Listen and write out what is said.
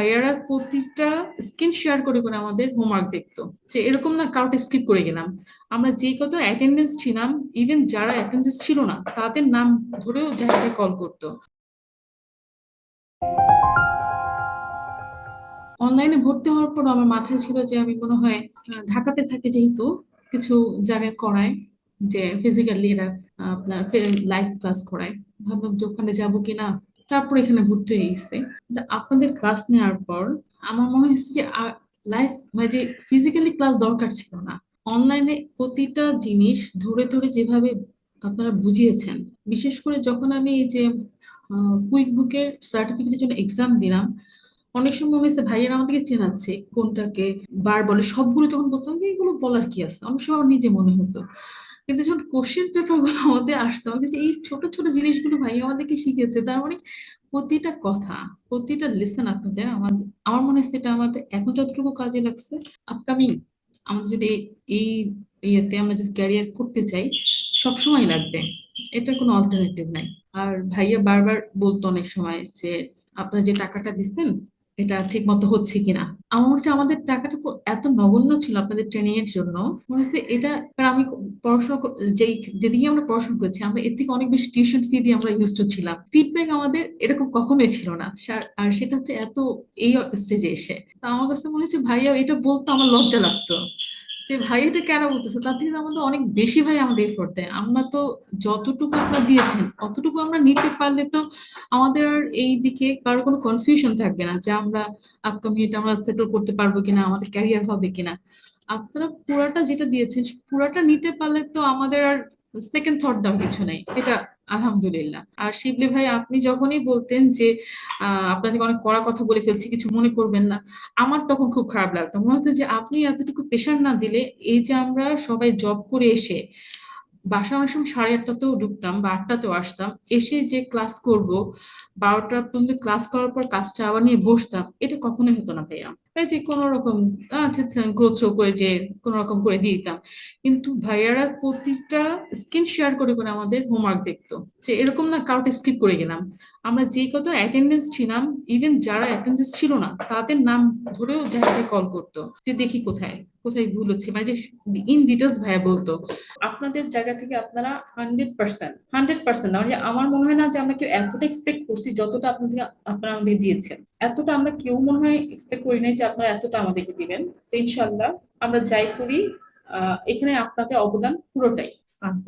ভাইয়ারা প্রতিটা screen share করে করে আমাদের হোমওয়ার্ক দেখতো। যে এরকম না কাউকে স্কিপ করে গেলাম। আমরা যে কত অ্যাটেন্ডেন্স ছিলাম ইভেন যারা অ্যাটেন্ডেন্স ছিল না, তাদের নাম ধরেও যারা কল করতো। অনলাইনে ভর্তি হওয়ার পর আমার মাথায় ছিল যে আমি মনে হয় ঢাকাতে থাকি যেহেতু, কিছু জায়গায় করায়, যে ফিজিক্যালি এরা আপনার লাইভ ক্লাস করায়। ভাবলাম যে ওখানে যাব কিনা? তারপর এখানে ভর্তি হয়ে গেছে আপনাদের ক্লাস নেওয়ার পর আমার মনে হয়েছে যে লাইফ মানে যে ফিজিক্যালি ক্লাস দরকার ছিল না। অনলাইনে প্রতিটা জিনিস ধরে ধরে যেভাবে আপনারা বুঝিয়েছেন, বিশেষ করে যখন আমি এই যে কুইক বুকের সার্টিফিকেটের জন্য এক্সাম দিলাম, অনেক সময় মনে হয়েছে, ভাইয়েরা আমাদেরকে চেনাচ্ছে, কোনটাকে বার বলে। সবগুলো যখন বলতাম এগুলো বলার কি আছে? অনেক সময় নিজে মনে হতো। কিন্তু যখন কোশ্চেন পেপারগুলো আমাদের আসতো, আমাদের এই ছোট ছোট জিনিসগুলো ভাই আমাদেরকে শিখিয়েছে, তার মানে প্রতিটা কথা, প্রতিটা লেসন আপনাদের আমাদের আমার মনে হচ্ছে এটা আমাদের এখন যতটুকু কাজে লাগছে আপকামিং আমাদের যদি এই ইয়েতে আমরা যদি ক্যারিয়ার করতে চাই, সবসময় লাগবে। এটার কোনো অল্টারনেটিভ নাই। আর ভাইয়া বারবার বলতো অনেক সময় যে, আপনার যে টাকাটা দিচ্ছেন এটা ঠিক মতো হচ্ছে কিনা? আমার মনে হচ্ছে আমাদের টাকাটা এত নগণ্য ছিল আপনাদের ট্রেনিং এর জন্য। মনে হচ্ছে এটা আমি পড়াশোনা যেই যেদিকে আমরা পড়াশোনা করেছি, আমরা এর থেকে অনেক বেশি টিউশন ফি দিয়ে আমরা ইউজ টু ছিলাম। ফিডব্যাক আমাদের এরকম কখনোই ছিল না। আর সেটা হচ্ছে এত, এই স্টেজে এসে। তা আমার কাছে মনে হচ্ছে, ভাইয়া, এটা বলতো আমার লজ্জা লাগতো। যে ভাই এটা কেন বলতেছে? তার থেকে আমাদের অনেক বেশি ভাই আমাদের এফোর্ট দেয়। আমরা তো যতটুকু আপনারা দিয়েছেন, অতটুকু আমরা নিতে পারলে তো আমাদের আর এই দিকে কারও কোনো কনফিউশন থাকবে না যে আমরা আপকামিং এটা আমরা সেটেল করতে পারব কিনা, আমাদের ক্যারিয়ার হবে কিনা। আপনারা পুরাটা যেটা দিয়েছেন, পুরাটা নিতে পারলে তো আমাদের আর সেকেন্ড থট দেওয়ার কিছু নেই। এটা আলহামদুলিল্লাহ। আর শিবলি ভাই, আপনি যখনই বলতেন যে আপনাদেরকে অনেক কড়া কথা বলে ফেলছি, কিছু মনে করবেন না, আমার তখন খুব খারাপ লাগতো। মনে হচ্ছে যে, আপনি এতটুকু প্রেশার না দিলে এই যে, আমরা সবাই জব করে এসে বাসা অনেক সময় সাড়ে আটটাতেও ঢুকতাম বা আটটাতেও আসতাম, এসে যে ক্লাস করব বারোটা পর্যন্ত ক্লাস করার পর কাজটা আবার নিয়ে বসতাম, এটা কখনোই হতো না ভাইয়া। যে কোনো রকম আচ্ছা গ্রোথ করে যে কোনো রকম করে দিয়ে দিতাম। কিন্তু ভাইয়ারা প্রতিটা স্ক্রিন শেয়ার করে করে আমাদের হোমওয়ার্ক দেখতো। যে এরকম না কাউকে স্কিপ করে গেলাম। আমরা যে কত অ্যাটেন্ডেন্স ছিলাম ইভেন যারা অ্যাটেন্ডেন্স ছিল না, তাদের নাম ধরেও যাকে কল করতো, যে দেখি কোথায় কোথায় ভুল হচ্ছে মানে যে ইন ডিটেলস ভাইয়া বলতো। আপনাদের জায়গা থেকে আপনারা হান্ড্রেড পার্সেন্ট হান্ড্রেড পার্সেন্ট মানে আমার মনে হয় না যে আমরা কেউ এতটা এক্সপেক্ট করছি যতটা আপনাদের, আপনারা আমাদের দিয়েছেন। এতটা আমরা কেউ মনে হয় এক্সপেক্ট করি নাই যে আপনারা এতটা আমাদেরকে দিবেন। তো ইনশাল্লাহ আমরা যাই করি এখানে আপনাদের অবদান পুরোটাই স্থান্ত